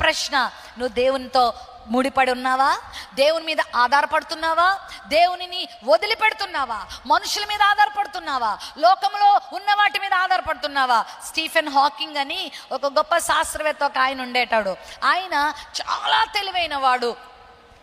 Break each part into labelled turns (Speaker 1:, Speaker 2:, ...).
Speaker 1: ప్రశ్న. నువ్వు దేవునితో ముడిపడి ఉన్నావా? దేవుని మీద ఆధారపడుతున్నావా? దేవునిని వదిలిపెడుతున్నావా? మనుషుల మీద ఆధారపడుతున్నావా? లోకంలో ఉన్న వాటి మీద ఆధారపడుతున్నావా? స్టీఫెన్ హాకింగ్ అని ఒక గొప్ప శాస్త్రవేత్త ఒక ఆయన ఉండేటాడు. ఆయన చాలా తెలివైన వాడు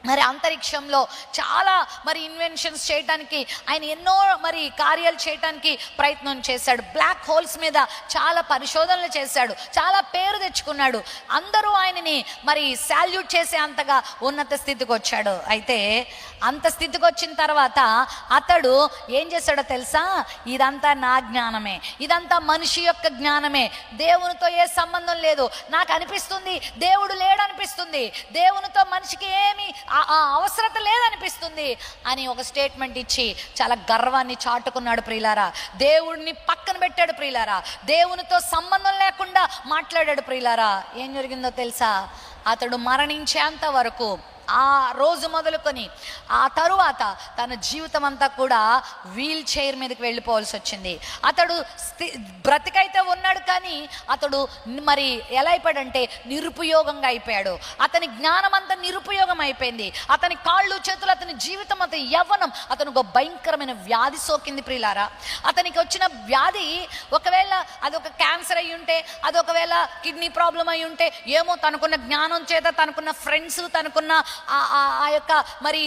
Speaker 1: మరి అంతరిక్షంలో చాలా మరి ఇన్వెన్షన్స్ చేయడానికి ఆయన ఎన్నో మరి కార్యాలు చేయడానికి ప్రయత్నం చేశాడు. బ్లాక్ హోల్స్ మీద చాలా పరిశోధనలు చేశాడు. చాలా పేరు తెచ్చుకున్నాడు. అందరూ ఆయనని మరి శాల్యూట్ చేసే అంతగా ఉన్నత స్థితికి వచ్చాడు. అయితే అంత స్థితికి వచ్చిన తర్వాత అతడు ఏం చేశాడో తెలుసా? ఇదంతా నా జ్ఞానమే. ఇదంతా మనిషి యొక్క జ్ఞానమే. దేవునితో ఏ సంబంధం లేదు. నాకు అనిపిస్తుంది దేవుడు లేడనిపిస్తుంది. దేవునితో మనిషికి ఏమి ఆ- ఆ అవసరత లేదనిపిస్తుంది అని ఒక స్టేట్మెంట్ ఇచ్చి చాలా గర్వాన్ని చాటుకున్నాడు ప్రియులారా. దేవుడిని పక్కన పెట్టాడు ప్రియులారా. దేవునితో సంబంధం లేకుండా మాట్లాడాడు ప్రియులారా. ఏం జరిగిందో తెలుసా? అతడు మరణించేంత వరకు ఆ రోజు మొదలుకొని ఆ తరువాత తన జీవితం అంతా కూడా వీల్ చైర్ మీదకి వెళ్ళిపోవాల్సి వచ్చింది. అతడు స్థి- బ్రతికైతే ఉన్నాడు కానీ అతడు మరి ఎలా అయిపోయాడంటే నిరుపయోగంగా అయిపోయాడు. అతని జ్ఞానం అంతా నిరుపయోగం అయిపోయింది. అతని కాళ్ళు చేతులు అతని జీవితం అతని యవ్వనం అతను ఒక భయంకరమైన వ్యాధి సోకింది ప్రియులారా. అతనికి వచ్చిన వ్యాధి ఒకవేళ అది ఒక క్యాన్సర్ అయి ఉంటే అది ఒకవేళ కిడ్నీ ప్రాబ్లం అయి ఉంటే ఏమో తనకున్న జ్ఞానం చేత తనకున్న ఫ్రెండ్స్ తనకున్న ఆ- ఆ- ఆ యొక్క మరి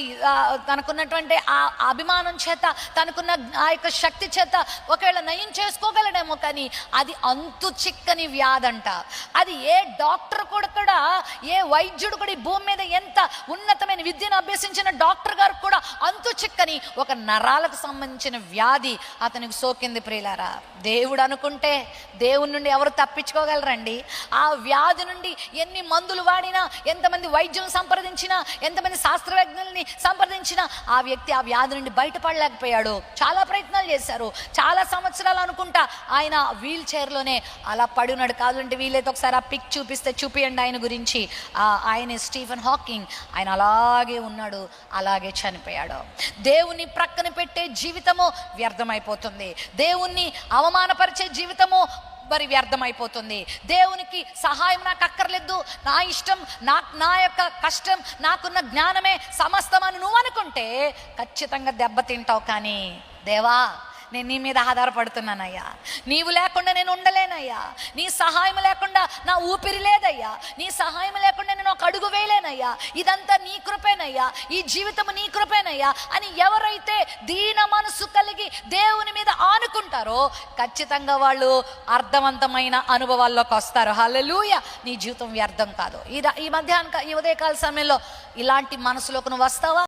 Speaker 1: తనకున్నటువంటి ఆ అభిమానం చేత తనకున్న ఆ యొక్క శక్తి చేత ఒకవేళ నయం చేసుకోగలడేమో కానీ అది అంతు చిక్కని వ్యాధంట. అది ఏ డాక్టర్ కూడా కూడా ఏ వైద్యుడు కూడా ఈ భూమి మీద ఎంత ఉన్నతమైన విద్యను అభ్యసించిన డాక్టర్ గారు కూడా అంతు చిక్కని ఒక నరాలకు సంబంధించిన వ్యాధి అతనికి సోకింది ప్రియులారా. దేవుడు అనుకుంటే దేవుని నుండి ఎవరు తప్పించుకోగలరండి? ఆ వ్యాధి నుండి ఎన్ని మందులు వాడినా ఎంతమంది వైద్యం సంప్రదించినా ఎంతమంది శాస్త్రవేత్తల్ని సంప్రదించినా ఆ వ్యక్తి ఆ వ్యాధి నుండి బయటపడలేకపోయాడు. చాలా ప్రయత్నాలు చేశారు. చాలా సంవత్సరాలు అనుకుంటా ఆయన వీల్ చైర్లోనే అలా పడున్నాడు. కాదంటే వీలైతే ఒకసారి ఆ పిక్ చూపిస్తే చూపియండి ఆయన గురించి. ఆ, ఆయన స్టీఫెన్ హాకింగ్. ఆయన అలాగే ఉన్నాడు. అలాగే చనిపోయాడు. దేవుని ప్రక్కన పెట్టే జీవితము వ్యర్థమైపోతుంది. దేవుణ్ణి అవమానపరిచే జీవితము మరి వ్యర్థమైపోతుంది. దేవునికి సహాయం నాకు అక్కర్లేదు. నా ఇష్టం నా నా యొక్క కష్టం నాకున్న జ్ఞానమే సమస్తం అని నువ్వు అనుకుంటే ఖచ్చితంగా దెబ్బతింటావు కానీ దేవా నేను నీ మీద ఆధారపడుతున్నానయ్యా. నీవు లేకుండా నేను ఉండలేనయ్యా. నీ సహాయం లేకుండా నా ఊపిరి లేదయ్యా. నీ సహాయం లేకుండా నేను ఒక అడుగు వేయలేనయ్యా. ఇదంతా నీ కృపేనయ్యా. ఈ జీవితం నీ కృపేనయ్యా అని ఎవరైతే దీన మనసు కలిగి దేవుని మీద ఆనుకుంటారో ఖచ్చితంగా వాళ్ళు అర్థవంతమైన అనుభవాల్లోకి వస్తారు. హలలుయ నీ జీవితం వ్యర్థం కాదు. ఈ ఈ మధ్యాహ్న ఈ ఉదయకాల సమయంలో ఇలాంటి మనసులోకి నువ్వు వస్తావా?